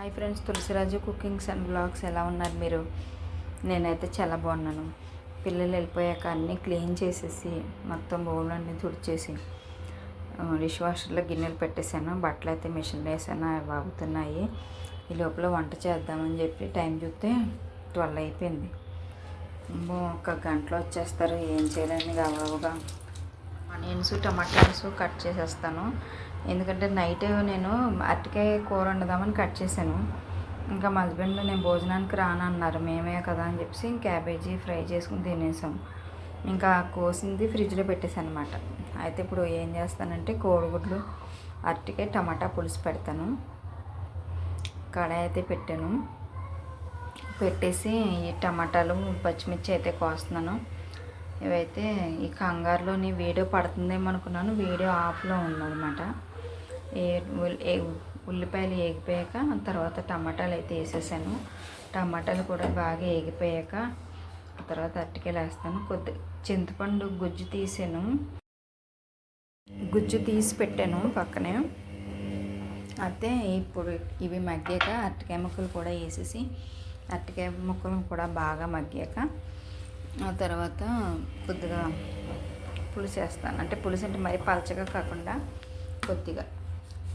Hi friends Tulasiraju cookings and blogs ఎలా ఉన్నారు మీరు? నేనైతే చాలా బాగున్నాను. పిల్లలు వెళ్ళిపోయాక అన్నీ క్లీన్ చేసేసి మొత్తం బౌల్ అన్నీ తుడిచేసి డిష్ వాషర్లో గిన్నెలు పెట్టేశాను. బట్టలు అయితే మిషన్లో వేసాను అవి ఆగుతున్నాయి ఈ లోపల వంట చేద్దామని చెప్పి టైం చూస్తే ట్వెల్వ్ అయిపోయింది. ఒక గంటలో వచ్చేస్తారు. ఏం చేయాలని గబగబా ఆనియన్స్ టమాటాస్ కట్ చేసేస్తాను. ఎందుకంటే నైట్ నేను అరటికాయ కూర వండుదామని కట్ చేశాను. ఇంకా మా హస్బెండ్ నేను భోజనానికి రానన్నారు. మేమే కదా అని చెప్పేసి క్యాబేజీ ఫ్రై చేసుకుని తినేసాం. ఇంకా కోసింది ఫ్రిడ్జ్లో పెట్టేసాను అనమాట అయితే ఇప్పుడు ఏం చేస్తానంటే కోడిగుడ్లు అరటికాయ టమాటా పులుసు పెడతాను. కడాయి అయితే పెట్టాను. పెట్టేసి ఈ టమాటాలు పచ్చిమిర్చి అయితే కోస్తున్నాను. ఇవైతే ఈ కంగారులోని వీడియో పడుతుందేమో అనుకున్నాను. వీడియో ఆఫ్లో ఉందన్నమాట. ఏ ఏ ఉల్లిపాయలు ఏగిపోయాక తర్వాత టమాటాలు అయితే వేసేసాను. టమాటాలు కూడా బాగా ఏగిపోయాక ఆ తర్వాత అరటికాయలు వేస్తాను కొద్ది చింతపండు గుజ్జు తీసాను. గుజ్జు తీసి పెట్టాను పక్కనే. అయితే ఇప్పుడు ఇవి మగ్గాక అరటికాయ ముక్కలు కూడా వేసేసి అరటికాయ ముక్కలు కూడా బాగా మగ్గాక ఆ తర్వాత కొద్దిగా పులుసు వేస్తాను. అంటే పులుసు అంటే మరీ పలచగా కాకుండా కొద్దిగా.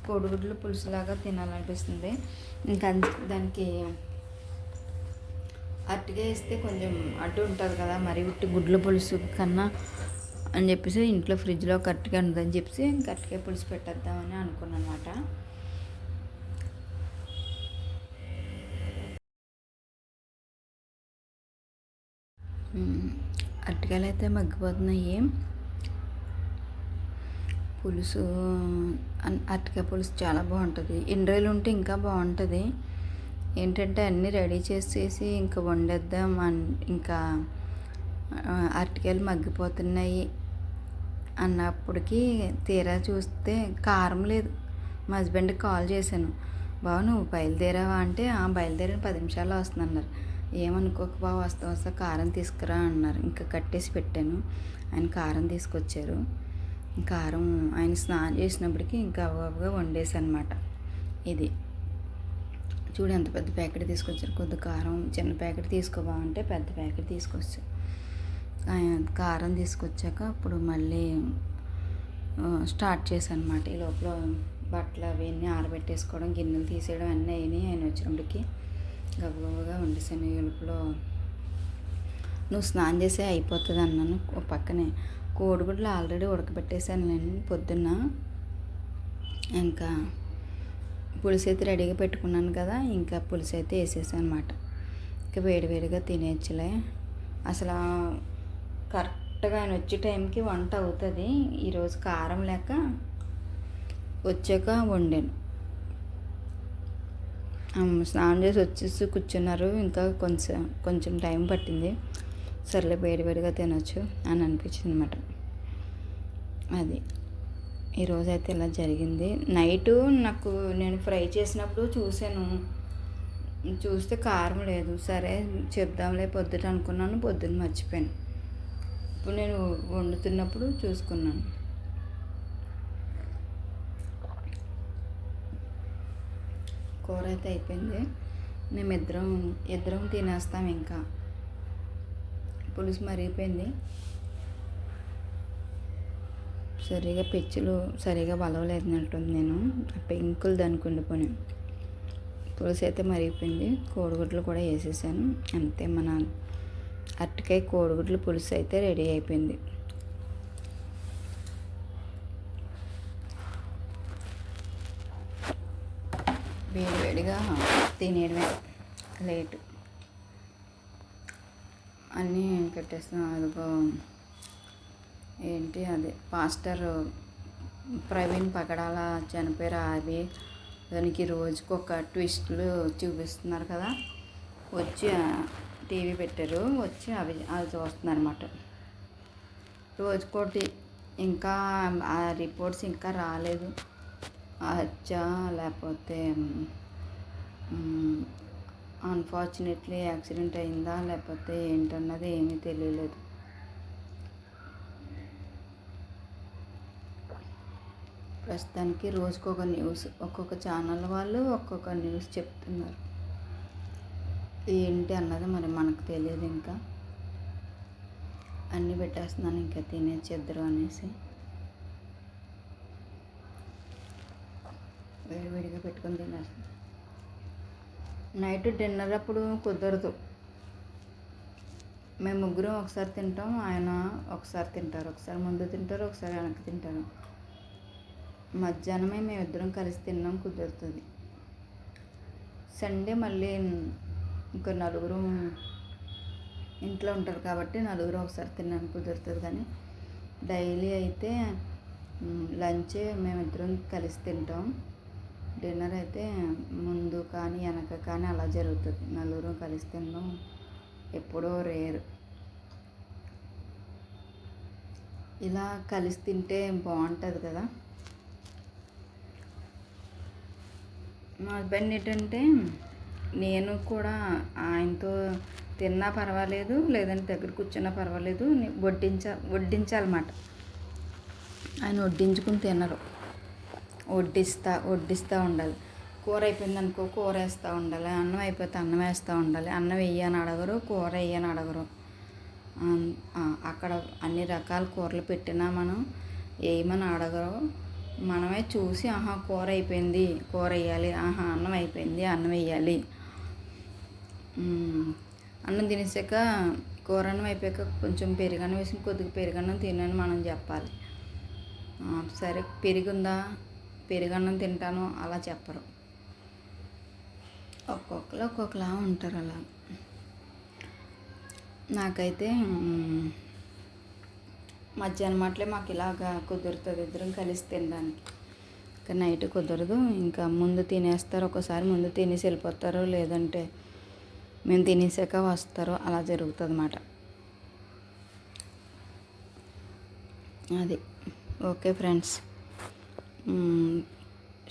కోడిగుడ్లు పులుసులాగా తినాలనిపిస్తుంది. ఇంకా దానికి అట్టుగా వేస్తే కొంచెం అడ్డు ఉంటుంది కదా మరి ఉట్టి గుడ్ల పులుసు కన్నా అని చెప్పేసి ఇంట్లో ఫ్రిడ్జ్లో కరెక్ట్గా అరటికాయ ఉందని చెప్పేసి ఇంకా పులుసు పెట్టేద్దామని అనుకున్నాను అనమాట అరటికాయలు అయితే మగ్గిపోతున్నాయి. పులుసు అరటిక అరటికాయ పులుసు చాలా బాగుంటుంది. ఎన్ని రోజులు ఉంటే ఇంకా బాగుంటుంది. ఏంటంటే అన్నీ రెడీ చేసేసి ఇంకా వండేద్దాం అన్ ఇంకా అరటికాయలు మగ్గిపోతున్నాయి అన్నప్పటికీ తీరా చూస్తే కారం లేదు. మా హస్బెండ్కి కాల్ చేశాను. బావ నువ్వు బయలుదేరావా అంటే "ఆ, బయలుదేరిన పది నిమిషాల్లో వస్తున్నారు ఏమనుకోక బావ వస్తా వస్తా కారం తీసుకురా అన్నారు. ఇంకా కట్టేసి పెట్టాను. ఆయన కారం తీసుకొచ్చారు. కారం ఆయన స్నానం చేసినప్పటికీ ఇంకా అవగా వండేసి అనమాట ఇది. చూడు ఎంత పెద్ద ప్యాకెట్ తీసుకొచ్చారు. కొద్ది కారం చిన్న ప్యాకెట్ తీసుకోబామంటే పెద్ద ప్యాకెట్ తీసుకొచ్చారు ఆయన కారం తీసుకొచ్చాక అప్పుడు మళ్ళీ స్టార్ట్ చేశాను అనమాట ఈ లోపల బట్టలు అవన్నీ ఆరబెట్టేసుకోవడం గిన్నెలు తీసేయడం అన్నీ అయినాయి ఆయన వచ్చినప్పటికి. గబగబగా వండేసాను. ఈ లోపల నువ్వు స్నానం చేసే అయిపోతుంది అన్నాను ఓ పక్కనే కోడిగుడ్లు ఆల్రెడీ ఉడకబెట్టేసాను నేను పొద్దున్న. ఇంకా పులుసు అయితే రెడీగా పెట్టుకున్నాను కదా ఇంకా పులుసు అయితే వేసేసాను అనమాట ఇంకా వేడివేడిగా తినేయచ్చులే అసలు కరెక్ట్గా ఆయన వచ్చే టైంకి వంట అవుతుంది. ఈరోజు కారం లేక వచ్చాక వండాను. స్నానం చేసి వచ్చేసి కూర్చున్నారు. ఇంకా కొంచెం కొంచెం టైం పట్టింది. సర్లే వేడివేడిగా తినొచ్చు అని అనిపించింది అనమాట అది. ఈరోజు అయితే ఇలా జరిగింది. నైటు నాకు నేను ఫ్రై చేసినప్పుడు చూశాను. చూస్తే కారం లేదు. సరే చెప్దాంలే పొద్దుట అనుకున్నాను పొద్దున్న మర్చిపోయాను. ఇప్పుడు నేను వండుతున్నప్పుడు చూసుకున్నాను. కూర అయితే అయిపోయింది. మేమిద్దరం ఇద్దరం తినేస్తాం ఇంకా. పులుసు మరిగిపోయింది సరిగా పెచ్చులు సరిగా బలవలేదన్నట్టుంది నేను. ఆ పెంకులు దానికి ఉండిపోయి పులుసు అయితే మరిగిపోయింది కోడిగుడ్లు కూడా వేసేసాను. అంతే మన అరటికాయ కోడిగుడ్లు పులుసు అయితే రెడీ అయిపోయింది. వేడివేడిగా తినేయడమే. లేటు. అన్నీ పెట్టేస్తాం అదిగో ఏంటి అదే? పాస్టర్ ప్రవీణ్ పగడాల చనిపోయారు. అవి దానికి రోజుకి ఒక ట్విస్ట్లు చూపిస్తున్నారు కదా. వచ్చి టీవీ పెట్టారు. వచ్చి అవి అవి చూస్తున్నారు అనమాట రోజుకోటి ఇంకా ఆ రిపోర్ట్స్ ఇంకా రాలేదు. హత్య లేకపోతే అన్ఫార్చునేట్లీ యాక్సిడెంట్ అయిందా? లేకపోతే ఏంటన్నది ఏమీ తెలియలేదు. ప్రస్తుతానికి రోజుకు ఒక న్యూస్ ఒక్కొక్క ఛానల్ వాళ్ళు ఒక్కొక్క న్యూస్ చెప్తున్నారు. ఏంటి అన్నది మరి మనకు తెలియదు ఇంకా. అన్నీ పెట్టేస్తున్నాను ఇంకా తినేచ్చిద్దరు అనేసి. వేడివేడిగా పెట్టుకొని తినేస్తాను నైట్ డిన్నర్ అప్పుడు కుదరదు. మేము ముగ్గురం ఒకసారి తింటాం ఆయన ఒకసారి తింటారు ఒకసారి ముందు తింటారు ఒకసారి వెనక్కి తింటారు. మధ్యాహ్నమే మేమిద్దరం కలిసి తిన్నాం కుదురుతుంది. సండే మళ్ళీ ఇంకో నలుగురు ఇంట్లో ఉంటారు కాబట్టి నలుగురు ఒకసారి తిన్నాను కుదురుతుంది కానీ డైలీ అయితే లంచ్ మేమిద్దరం కలిసి తింటాం. డిన్నర్ అయితే ముందు కానీ వెనక కానీ అలా జరుగుతుంది. నలుగురు కలిసి తినడం ఎప్పుడో రేరు. ఇలా కలిసి తింటే బాగుంటుంది కదా. మా హస్బెండ్ ఏంటంటే నేను కూడా ఆయనతో తిన్నా పర్వాలేదు లేదంటే దగ్గర కూర్చున్నా పర్వాలేదు వడ్డించ వడ్డించాలన్నమాట. ఆయన వడ్డించుకుని తినరు. వడ్డిస్తా వడ్డిస్తూ ఉండాలి. కూర అయిపోయింది అనుకో కూర వేస్తూ ఉండాలి. అన్నం అయిపోతే అన్నం వేస్తూ ఉండాలి. అన్నం వేయని అడగరు కూర వేయని అడగరు. అక్కడ అన్ని రకాల కూరలు పెట్టినా మనం ఏమని అడగరు. మనమే చూసి ఆహా కూర అయిపోయింది కూర వేయాలి ఆహా అన్నం అయిపోయింది అన్నం వేయాలి. అన్నం తినేసాక కూర అన్నం అయిపోయాక కొంచెం పెరుగన్నం వేసి కొద్దిగా పెరుగన్నం తినని మనం చెప్పాలి. సరే పెరుగుందా? పెరుగన్నం తింటాను అలా చెప్పరు. ఒక్కొక్కరు ఒక్కొక్కలా ఉంటారు అలా. నాకైతే మధ్యాహ్నం మాటలే మాకు ఇలాగా కుదురుతుంది ఇద్దరం కలిసి తినడానికి. ఇంకా నైట్ కుదరదు ఇంకా ముందు తినేస్తారు ఒకసారి ముందు తినేసి వెళ్ళిపోతారు లేదంటే మేము తినేసాక వస్తారు అలా జరుగుతుంది అన్నమాట అది. Okay friends.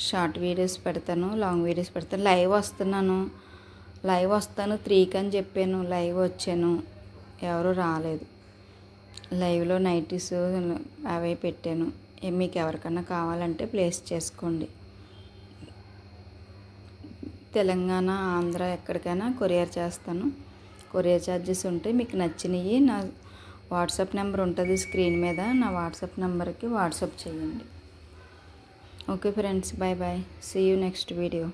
షార్ట్ వీడియోస్ పెడతాను లాంగ్ వీడియోస్ పెడతాను. లైవ్ వస్తున్నాను. లైవ్ వస్తాను త్రీకి అని చెప్పాను. లైవ్ వచ్చాను. ఎవరు రాలేదు. లైవ్లో నైటీస్ అవే పెట్టాను. మీకు ఎవరికన్నా కావాలంటే ప్లేస్ చేసుకోండి. తెలంగాణ ఆంధ్ర ఎక్కడికైనా కొరియర్ చేస్తాను. కొరియర్ ఛార్జెస్ ఉంటే మీకు నచ్చినవి నా వాట్సాప్ నెంబర్ ఉంటుంది స్క్రీన్ మీద. నా వాట్సాప్ నెంబర్కి వాట్సాప్ చేయండి. okay friends bye bye see you next video